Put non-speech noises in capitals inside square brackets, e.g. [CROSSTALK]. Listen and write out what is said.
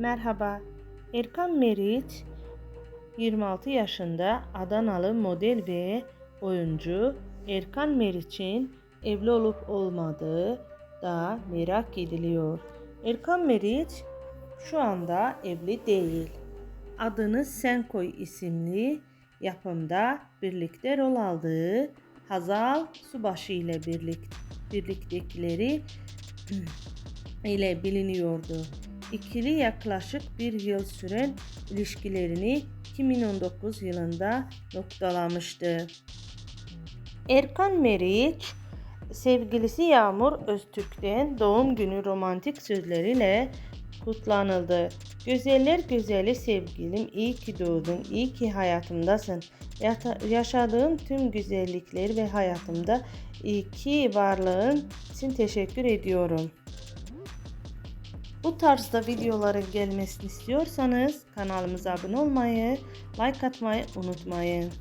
Merhaba, Erkan Meriç 26 yaşında Adanalı model ve oyuncu Erkan Meriç'in evli olup olmadığı da merak ediliyor. Erkan Meriç şu anda evli değil. Adını Sen Koy isimli yapımda birlikte rol aldığı Hazal Subaşı ile birlik, birliktekileri [CLEARS THROAT] ile biliniyordu. İkili yaklaşık bir yıl süren ilişkilerini 2019 yılında noktalamıştı. Erkan Meriç, sevgilisi Yağmur Öztürk'ten doğum günü romantik sözleriyle kutlanıldı. Güzeller güzeli sevgilim, iyi ki doğdun, iyi ki hayatımdasın. Yata- yaşadığım tüm güzellikleri ve hayatımda iyi ki varlığın için teşekkür ediyorum. Bu tarzda videoların gelmesini istiyorsanız kanalımıza abone olmayı, like atmayı unutmayın.